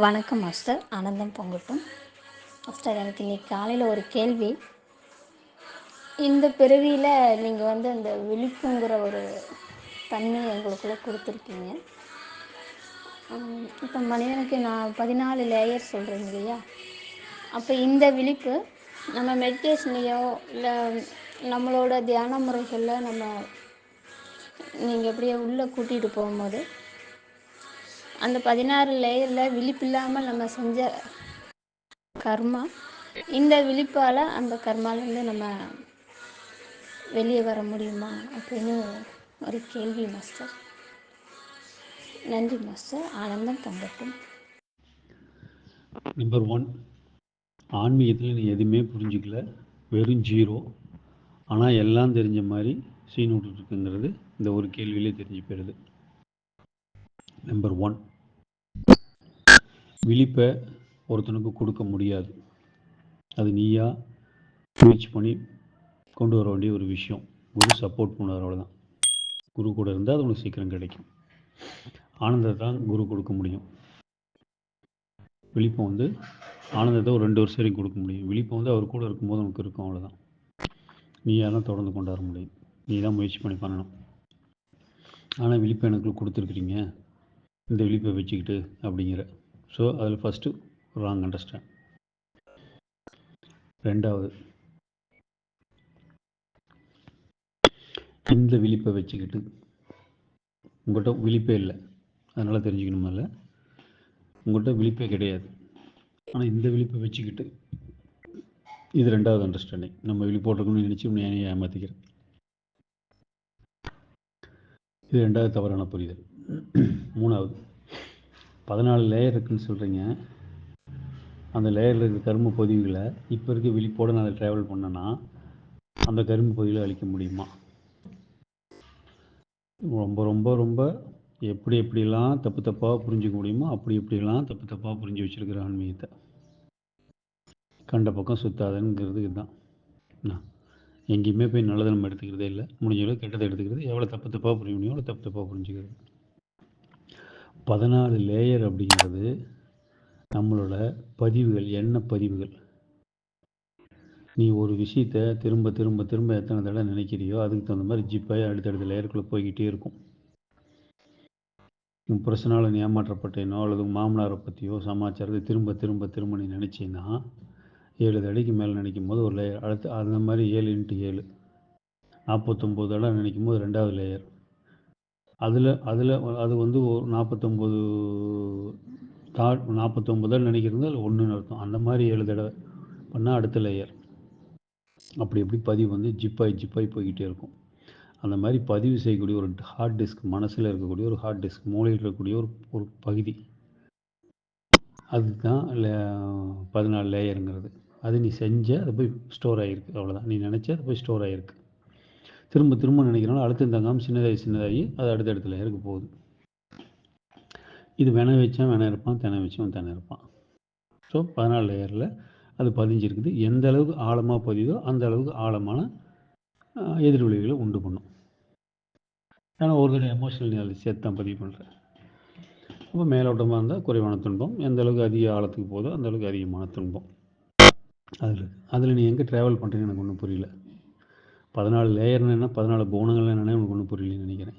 வணக்கம் மாஸ்டர். ஆனந்தம் பொங்கட்டும். மாஸ்டர் எனக்கு இன்னைக்கு காலையில் ஒரு கேள்வி. இந்த பிறவியில் நீங்கள் வந்து அந்த விழிப்புங்கிற ஒரு தன்மையை எங்களுக்குள்ளே கொடுத்துருக்கீங்க. இப்போ மனிதனுக்கு நான் பதினாலு லேயர் சொல்கிறேங்க இல்லையா? அப்போ இந்த விழிப்பு நம்ம மெடிடேஷன்லேயோ இல்லை நம்மளோட தியான முறைகளில் நம்ம நீங்கள் எப்படியோ உள்ளே கூட்டிகிட்டு போகும்போது அந்த பதினாறு லேயரில் விழிப்பில்லாமல் நம்ம செஞ்ச கர்மா இந்த விழிப்பால் அந்த கர்மாலேருந்து நம்ம வெளியே வர முடியுமா அப்படின்னு ஒரு கேள்வி மாஸ்டர் நன்றி மாஸ்டர் ஆனந்தம் தங்கட்டும் நம்பர் ஒன் ஆன்மீகத்தில் நீ எதுவுமே புரிஞ்சிக்கல வெறும் ஜீரோ ஆனால் எல்லாம் தெரிஞ்ச மாதிரி சீன் விட்டுருக்குங்கிறது இந்த ஒரு கேள்வியிலே தெரிஞ்சு போயிடுது. நம்பர் ஒன் விழிப்பை ஒருத்தனுக்கு கொடுக்க முடியாது. அது நீயா முயற்சி பண்ணி கொண்டு வர வேண்டிய ஒரு விஷயம். குரு சப்போர்ட் பண்ணுவார் அவ்வளோதான் குரு கூட இருந்தால் அது உனக்கு சீக்கிரம் கிடைக்கும். ஆனந்தத்தை தான் குரு கொடுக்க முடியும். விழிப்பம் வந்து ஆனந்தத்தை ஒரு ரெண்டு வருஷம் வரைக்கும் கொடுக்க முடியும். விழிப்பம் வந்து அவர் கூட இருக்கும்போது உனக்கு இருக்கும் அவ்வளோதான் நீ தான் தொடர்ந்து கொண்டாட முடியும். நீ தான் முயற்சி பண்ணி பண்ணணும். ஆனால் விழிப்பை எனக்கு கொடுத்துருக்குறீங்க. இந்த விழிப்பை வச்சுக்கிட்டு அப்படிங்கிற ஸோ அதில் ஃபஸ்ட்டு ராங் அண்டர்ஸ்டாண்ட் ரெண்டாவது இந்த விழிப்பை வச்சுக்கிட்டு உங்கள்கிட்ட விழிப்பே இல்லை. அதனால் தெரிஞ்சுக்கணுமில்ல உங்கள்கிட்ட விழிப்பே கிடையாது. ஆனால் இந்த விழிப்பை வச்சுக்கிட்டு இது ரெண்டாவது அண்டர்ஸ்டாண்டிங் நம்ம விழிப்போட்டிருக்கணும்னு நினச்சி உன்னை ஏமாற்றிக்கிறேன் இது ரெண்டாவது தவறான புரிதல். மூணாவது பதினாலு லேயர் இருக்குன்னு சொல்கிறீங்க அந்த லேயரில் இருக்கிற கரும்பு பதிவுகளை இப்போ இருக்க விழிப்போடு நான் அதை ட்ராவல் பண்ணேன்னா அந்த கரும்பு பதிவில் அழிக்க முடியுமா? ரொம்ப ரொம்ப ரொம்ப எப்படி எப்படிலாம் தப்பு தப்பாக புரிஞ்சிக்க முடியுமோ அப்படி எப்படிலாம் தப்பு தப்பாக புரிஞ்சு வச்சுருக்கிற ஆன்மீகத்தை. கண்ட பக்கம் சுத்தாதுங்கிறது இதுதான். என்ன? எங்கேயுமே போய் நல்லதை நம்ம எடுத்துக்கிறதே இல்லை. முடிஞ்சளவு கெட்டதை எடுத்துக்கிறது. எவ்வளோ தப்பு தப்பாக புரிய முடியும் எவ்வளோ தப்பு தப்பாக புரிஞ்சுக்கிறது. பதினாலு லேயர் அப்படிங்கிறது நம்மளோட பதிவுகள் என்ன பதிவுகள். நீ ஒரு விஷயத்த திரும்ப திரும்ப திரும்ப எத்தனை தடவை நினைக்கிறியோ அதுக்கு தகுந்த மாதிரி ஜிப்பாய் அடுத்தடுத்த லேயருக்குள்ளே போய்கிட்டே இருக்கும். உன் புரசனால் நீ ஏமாற்றப்பட்டேனோ அல்லது மாமனாரை பற்றியோ சமாச்சாரத்தை திரும்ப திரும்ப திரும்ப நீ நினச்சின்னா ஏழு தடைக்கு மேலே நினைக்கும் போது ஒரு லேயர் அடுத்து அந்த மாதிரி ஏழு இன்ட்டு ஏழு. நாற்பத்தொம்போது தடவை நினைக்கும் போது ரெண்டாவது லேயர் அதில் அதில் அது வந்து ஒரு நாற்பத்தொம்போது தாட் நாற்பத்தொம்போதான்னு நினைக்கிறது அதில் ஒன்றுன்னு அர்த்தம். அந்த மாதிரி ஏழு தடவை பண்ணால் அடுத்த லேயர் அப்படி எப்படி பதிவு வந்து ஜிப்பாய் ஜிப்பாய் போய்கிட்டே இருக்கும். அந்த மாதிரி பதிவு செய்யக்கூடிய ஒரு ஹார்ட் டிஸ்க் மனசில் இருக்கக்கூடிய ஒரு ஹார்ட் டிஸ்க் மூளையில் இருக்கக்கூடிய ஒரு ஒரு பகுதி. அதுதான் பதினாலு லேயருங்கிறது அது நீ செஞ்ச அது போய் ஸ்டோர் ஆகிருக்கு அவ்வளோதான் நீ நினச்ச அது போய் ஸ்டோர் ஆகிருக்கு திரும்ப திரும்ப நினைக்கிறனால அழுத்தம் தங்காமல் சின்னதாகி சின்னதாகி அது அடுத்தடுத்த இருக்க போகுது. இது வென வச்சான் வென இருப்பான் தெனை வச்சவன் தென இருப்பான். ஸோ பதினாலு லேயரில் அது பதிஞ்சிருக்குது. எந்த அளவுக்கு ஆழமாக பதியுதோ அந்த அளவுக்கு ஆழமான எதிர்விளைவுகளை உண்டு பண்ணும். ஏன்னா ஒரு தடவை எமோஷனல் நிலை சேர்த்து தான் பதிவு பண்ணுறேன் அப்போ மேலோட்டமாக இருந்தால் குறைவான துன்பம் எந்த அளவுக்கு அதிக ஆழத்துக்கு போதோ அந்த அளவுக்கு அதிகமான துன்பம். அதில் அதில் நீ எங்கே ட்ராவல் பண்ணுறீங்கன்னு எனக்கு ஒன்றும் புரியல. பதினாலு லேயர்னு என்ன? பதினாலு போனங்கள் என்னென்னு உனக்கு ஒன்றும் புரியலன்னு நினைக்கிறேன்.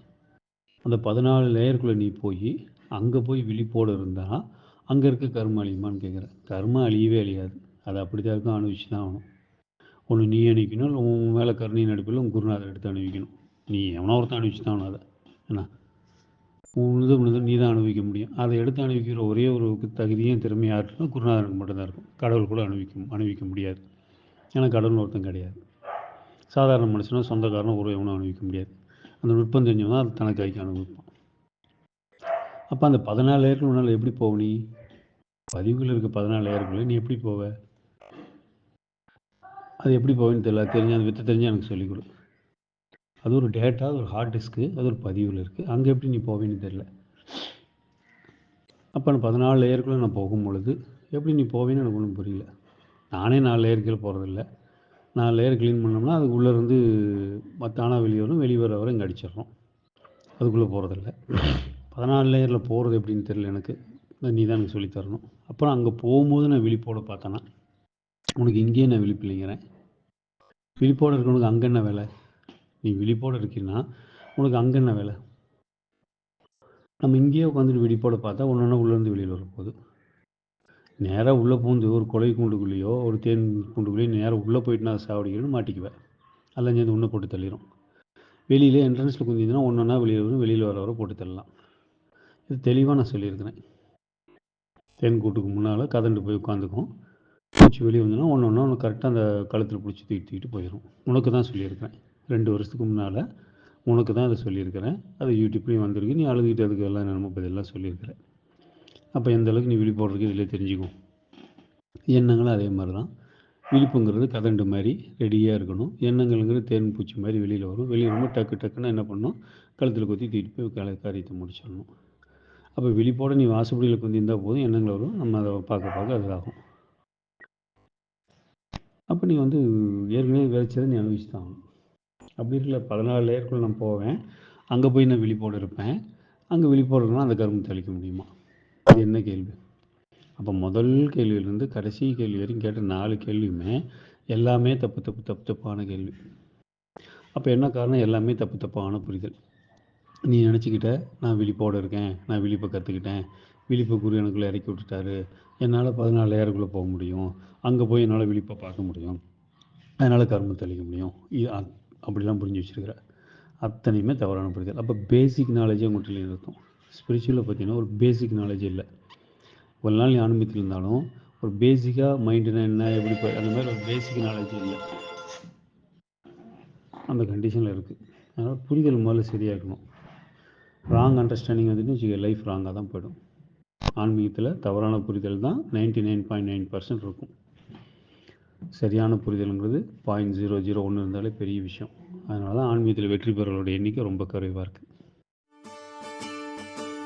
அந்த பதினாலு லேயருக்குள்ளே நீ போய் அங்கே போய் விழிப்போடு இருந்தால் அங்கே இருக்க கர்ம அழியுமான்னு கேட்குறேன் கர்ம அழியவே அழியாது. அது அப்படி தான் இருக்கும். அனுபவிச்சு தான் ஆகணும். ஒன்று நீ அணிவிக்கணும். இல்லை உன் மேலே கருணை நடிப்பில் உன் குருநாதர் எடுத்து அணிவிக்கணும். நீ எவனோ ஒருத்தன் அணிவிச்சு தான் ஆகணும் அதை. என்ன? உனது உனது நீ தான் அனுபவிக்க முடியும். அதை எடுத்து அனுபவிக்கிற ஒரே ஒரு தகுதியும் திறமையாக யாருக்குன்னா குருநாதனுக்கு மட்டும்தான் இருக்கும். கடவுள் கூட அனுபவிக்க அனுபவிக்க முடியாது. ஏன்னா கடவுள் ஒருத்தன் கிடையாது. சாதாரண மனுஷனோ சொந்தக்காரனோ ஒரு எவனும் அனுபவிக்க முடியாது. அந்த நுட்பம் தெரிஞ்சவன் தான் அது தனக்கு கைக்கு அனுபவிப்பான். அப்போ அந்த பதினாலு லேயருக்கு முன்னால் எப்படி போக நீ? பதிவுகள் இருக்க பதினாலு லேயருக்குள்ளே நீ எப்படி போவ? அது எப்படி போவேன்னு தெரியல தெரிஞ்சு அந்த வித்தை தெரிஞ்சு எனக்கு சொல்லிக் கொடு. அது ஒரு டேட்டா அது ஒரு ஹார்ட் டிஸ்க்கு அது ஒரு பதிவில் இருக்குது அங்கே எப்படி நீ போவேன்னு தெரில அப்போ நான் பதினாலு லேயருக்குள்ளே நான் போகும் பொழுது எப்படி நீ போவேன்னு எனக்கு ஒன்றும் புரியல. நானே நாலு லேயருக்குள்ளே போகிறதில்ல நாலு லேயர் க்ளீன் பண்ணோம்னா அது உள்ளேருந்து தானாக வெளியே வரும் வெளியே வர வரை இங்கே அடிச்சிடுறோம் அதுக்குள்ளே போகிறதில்ல பதினாலு லேயரில் போகிறது எப்படின்னு தெரியல எனக்கு. நீ தான் எனக்கு சொல்லித் தரணும். அப்புறம் அங்கே போகும்போது நான் விழிப்போட பார்த்தேன்னா உனக்கு இங்கேயே நான் விழிப்பு இல்லைங்கிறேன் விழிப்போடு இருக்கவனுக்கு அங்கே என்ன வேலை? நீ விழிப்போடு இருக்கீன்னா உனக்கு அங்கே என்ன வேலை? நம்ம இங்கேயே உட்காந்துட்டு விழிப்போட பார்த்தா ஒன்று ஒன்றா உள்ளேருந்து வெளியில் வரப்போகுது. நேராக உள்ளே பூந்து ஒரு கொலை கூண்டுக்குள்ளேயோ ஒரு தேன் கூண்டுக்குள்ளேயோ நேராக உள்ளே போயிட்டு நான் சாவடிக்கிறேன்னு மாட்டிக்குவேன். அதெல்லாம் சேர்ந்து உன்னை போட்டு தள்ளிடும் வெளியில் என்ட்ரன்ஸில் குந்திங்கன்னா ஒன்று ஒன்றா வெளியில் வரும் வெளியில் வர வர போட்டு தள்ளலாம். இது தெளிவாக நான் சொல்லியிருக்கிறேன். தேன் கூட்டுக்கு முன்னால் கதண்டு போய் உட்காந்துக்கும். பூச்சி வெளியே வந்தோன்னா ஒன்று ஒன்றா ஒன்று கரெக்டாக அந்த கழுத்தில் பிடிச்சி தூக்கி தூக்கிட்டு போயிடும் உனக்கு தான் சொல்லியிருக்கிறேன். ரெண்டு வருஷத்துக்கு முன்னால் உனக்கு தான் அதை சொல்லியிருக்கிறேன். அது யூடியூப்லேயும் வந்திருக்கு. நீ அழுதுகிட்டு அதுக்கு எல்லாம் நம்ம பதிலெல்லாம் சொல்லியிருக்கிறேன். அப்போ எந்த அளவுக்கு நீ விழிப்போடுறதுக்கு இதில் தெரிஞ்சுக்கும் எண்ணங்களும் அதே மாதிரி தான் விழிப்புங்கிறது கதண்டு மாதிரி ரெடியாக இருக்கணும். எண்ணங்கள்ங்கிறது தேன் பூச்சி மாதிரி வெளியில் வரும். வெளியே வரும்போது டக்கு டக்குன்னு என்ன பண்ணணும்? கழுத்தில் கொத்தி தூக்கிட்டு போய் கலை காரியத்தை முடிச்சிடணும். அப்போ விழிப்போட நீ வாசப்படியில் கொஞ்சம் இருந்தால் போதும். எண்ணங்கள் வரும். நம்ம அதை பார்க்க பார்க்க அது ஆகும் அப்போ நீ வந்து ஏற்கனவே விளைச்சதை நீ அனுபவிச்சு தான் ஆகணும். அப்படி இருக்கல பதினாலு லேயருக்குள்ள நான் போவேன். அங்கே போய் நான் விழிப்போடு இருப்பேன். அங்கே விழிப்போடு இருக்கணும் அந்த கரும்பு தெளிக்க முடியுமா? இது என்ன கேள்வி? அப்போ முதல் கேள்வியிலேருந்து கடைசி கேள்வி வரைக்கும் கேட்ட நாலு கேள்வியுமே எல்லாமே தப்பு தப்பு தப்பு தப்பான கேள்வி. அப்போ என்ன காரணம்? எல்லாமே தப்பு தப்பான புரிதல். நீ நினச்சிக்கிட்ட நான் விழிப்போடு இருக்கேன். நான் விழிப்பை கற்றுக்கிட்டேன் விழிப்பை குரு எனக்குள்ளே இறக்கி விட்டுட்டாரு. என்னால் பதினாலு போக முடியும். அங்கே போய் என்னால் விழிப்பை பார்க்க முடியும். அதனால் கரும்பு தெளிக்க முடியும். இது அப்படிலாம் புரிஞ்சு வச்சிருக்கிற அத்தனையுமே தவறான புரிதல். அப்போ பேசிக் நாலேஜே உங்கள்கிட்ட இருக்கும் ஸ்பிரிச்சுவலில் பார்த்தீங்கன்னா ஒரு பேசிக் நாலேஜ் இல்லை. ஒரு நாள் ஞானமித்தில் ஆன்மீகத்தில் இருந்தாலும் ஒரு பேசிக்காக மைண்டுனா என்ன எப்படி ப- அந்த மாதிரி ஒரு பேசிக் நாலேஜ் இல்லை. அந்த கண்டிஷனில் இருக்குது அதனால் புரிதல் முதல்ல சரியாக இருக்கணும். ராங் அண்டர்ஸ்டாண்டிங் வந்துட்டு வச்சுக்க லைஃப் ராங்காக தான் போயிடும். ஆன்மீகத்தில் தவறான புரிதல் தான் ninety nine point nine percent இருக்கும். சரியான புரிதலுங்கிறது பாயிண்ட் ஜீரோ ஜீரோ ஒன்று இருந்தாலே பெரிய விஷயம். அதனால தான் ஆன்மீகத்தில் வெற்றி பெறவர்களுடைய எண்ணிக்கை ரொம்ப குறைவாக இருக்குது